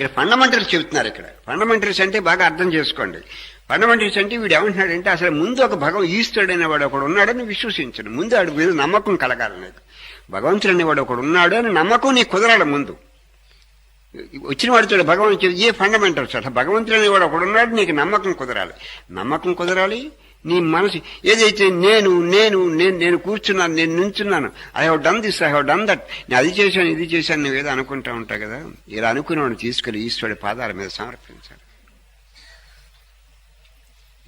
ఇక్కడ ఫండమెంటల్స్ చెబుతున్నారు ఇక్కడ. ఫండమెంటల్స్ అంటే బాగా అర్థం చేసుకోండి. ఫండమెంటల్స్ అంటే వీడు ఏమంటున్నాడంటే అసలు ముందు ఒక భగవం ఈశ్వరుడు అనేవాడు ఒకడు ఉన్నాడని విశ్వసించడు. ముందు ఆడు మీద నమ్మకం కలగాలి నీకు. భగవంతుడు అనేవాడు ఒకడు ఉన్నాడు అని నమ్మకం నీకు కుదరాలి ముందు. వచ్చిన వాడు చూడ భగవంతుడు ఏ ఫండమెంటల్స్ అట్లా భగవంతుడు అనేవాడు ఒకడు ఉన్నాడు నీకు నమ్మకం కుదరాలి. నమ్మకం కుదరాలి నీ మనసు ఏదైతే నేను నేను నేను నేను కూర్చున్నాను నేను నుంచున్నాను I have done this I have done that నేను అది చేశాను ఇది చేశాను నువ్వు ఏదో అనుకుంటా ఉంటావు కదా? ఇలా అనుకునేవాడిని తీసుకెళ్ళి ఈశ్వరుడి పాదాల మీద సమర్పించాలి.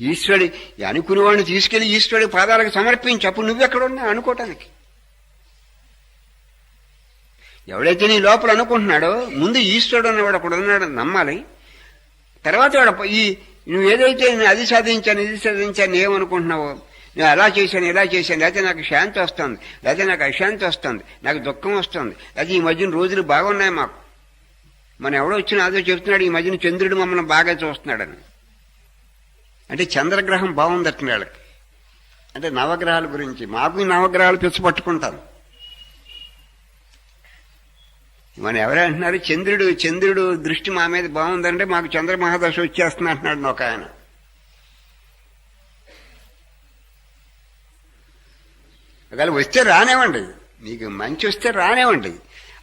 ఈశ్వరుడి ఈ అనుకునేవాడిని తీసుకెళ్ళి ఈశ్వరుడి పాదాలకు సమర్పించి అప్పుడు నువ్వెక్కడ ఉన్నా అనుకోవటానికి ఎవడైతే నీ లోపల అనుకుంటున్నాడో ముందు ఈశ్వరుడు అనేవాడు అక్కడ ఉన్నాడని నమ్మాలి. తర్వాత వాడు ఈ నువ్వు ఏదైతే నేను అది సాధించాను ఇది సాధించాను ఏమనుకుంటున్నావో? నేను అలా చేశాను ఇలా చేశాను లేకపోతే నాకు శాంతి వస్తుంది లేకపోతే నాకు అశాంతి వస్తుంది నాకు దుఃఖం వస్తుంది లేకపోతే ఈ మధ్యన రోజులు బాగున్నాయి మాకు. మన ఎవడో వచ్చిన అదో చెప్తున్నాడు ఈ మధ్యన చంద్రుడు మమ్మల్ని బాగా చూస్తున్నాడని. అంటే చంద్రగ్రహం బాగుందట వాళ్ళకి అంటే నవగ్రహాల గురించి మాకు నవగ్రహాలు పిచ్చి పట్టుకుంటాను. మన ఎవరంటున్నారు చంద్రుడు చంద్రుడు దృష్టి మా మీద బాగుందంటే మాకు చంద్రమహాదశ వచ్చేస్తుంది అంటున్నాడు ఒక ఆయన. ఒకవేళ వస్తే రానివ్వండి. మీకు మంచి వస్తే రానివ్వండి.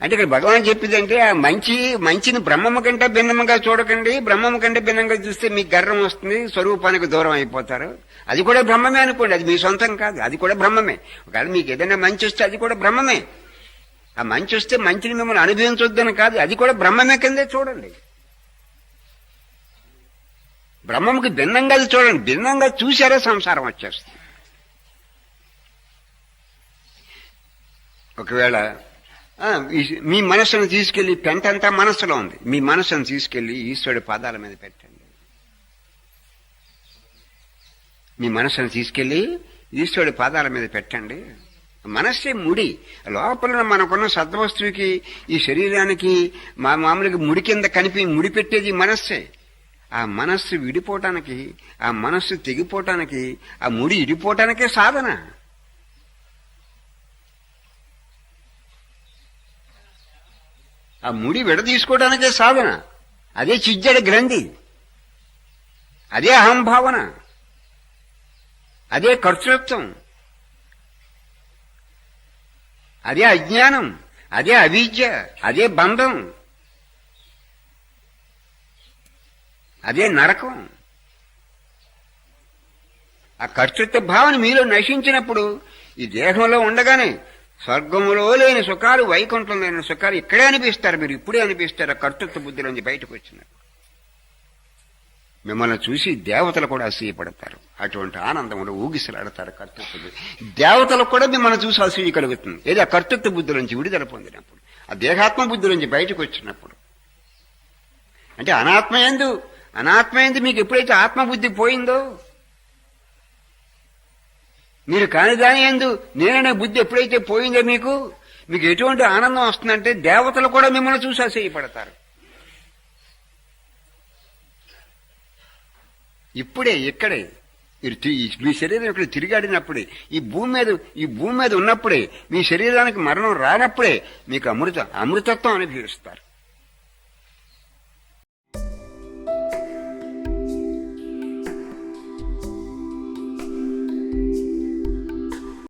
అంటే ఇక్కడ భగవాన్ చెప్పిందంటే ఆ మంచి మంచిని బ్రహ్మము కంటే భిన్నముగా చూడకండి. బ్రహ్మము కంటే భిన్నంగా చూస్తే మీకు గర్వం వస్తుంది స్వరూపానికి దూరం అయిపోతారు. అది కూడా బ్రహ్మమే అనుకోండి. అది మీ సొంతం కాదు. అది కూడా బ్రహ్మమే. ఒకవేళ మీకు ఏదైనా మంచి వస్తే అది కూడా బ్రహ్మమే. ఆ మంచి వస్తే మంచిని మిమ్మల్ని అనుభవించొద్దని కాదు అది కూడా బ్రహ్మమే కిందే చూడండి. బ్రహ్మముకి భిన్నంగా అది చూడండి భిన్నంగా చూసారే సంసారం వచ్చేస్తుంది. ఒకవేళ మీ మనస్సును తీసుకెళ్ళి పెంటంతా మనస్సులో ఉంది. మీ మనస్సును తీసుకెళ్ళి ఈశ్వరుడి పాదాల మీద పెట్టండి. మీ మనస్సును తీసుకెళ్ళి ఈశ్వరుడి పాదాల మీద పెట్టండి. మనస్సే ముడి. లోపల మనకున్న సద్వస్తువుకి ఈ శరీరానికి మా మామూలుగా ముడి కింద కనిపి ముడి పెట్టేది మనస్సే. ఆ మనస్సు విడిపోవటానికి ఆ మనస్సు తెగిపోవటానికి ఆ ముడి ఇడిపోవటానికే సాధన. ఆ ముడి విడదీసుకోవడానికే సాధన. అదే చిజ్జడ గ్రంథి. అదే అహంభావన అదే కర్తృత్వం. అదే అజ్ఞానం అదే అవిద్య అదే బంధం అదే నరకం. ఆ కర్తృత్వ భావన మీలో నశించినప్పుడు ఈ దేహంలో ఉండగానే స్వర్గములో లేని సుఖాలు వైకుంఠం లేని సుఖాలు ఇక్కడే అనిపిస్తారు మీరు ఇప్పుడే అనిపిస్తారు ఆ కర్తృత్వ బుద్ధిలోంచి బయటకు వచ్చినప్పుడు. మిమ్మల్ని చూసి దేవతలు కూడా అసూయపడతారు. అటువంటి ఆనందంలో ఊగిసలాడతారు కర్తృత్వ బుద్ధి. దేవతలకు కూడా మిమ్మల్ని చూసి అసూయ కలుగుతుంది. ఏదో ఆ కర్తృత్వ బుద్ధి నుంచి విడుదల పొందినప్పుడు ఆ దేహాత్మ బుద్ధి నుంచి బయటకు వచ్చినప్పుడు. అంటే అనాత్మయందు అనాత్మయందు మీకు ఎప్పుడైతే ఆత్మబుద్ధి పోయిందో మీరు కాని దాని ఎందు నేననే బుద్ధి ఎప్పుడైతే పోయిందో మీకు మీకు ఎటువంటి ఆనందం వస్తుందంటే దేవతలు కూడా మిమ్మల్ని చూసి అసూయపడతారు. ఇప్పుడే ఇక్కడే. మీరు మీ శరీరం ఇక్కడ తిరిగాడినప్పుడే ఈ భూమి మీద ఈ భూమి మీద ఉన్నప్పుడే మీ శరీరానికి మరణం రానప్పుడే మీకు అమృత అమృతత్వం అనుభవిస్తారు.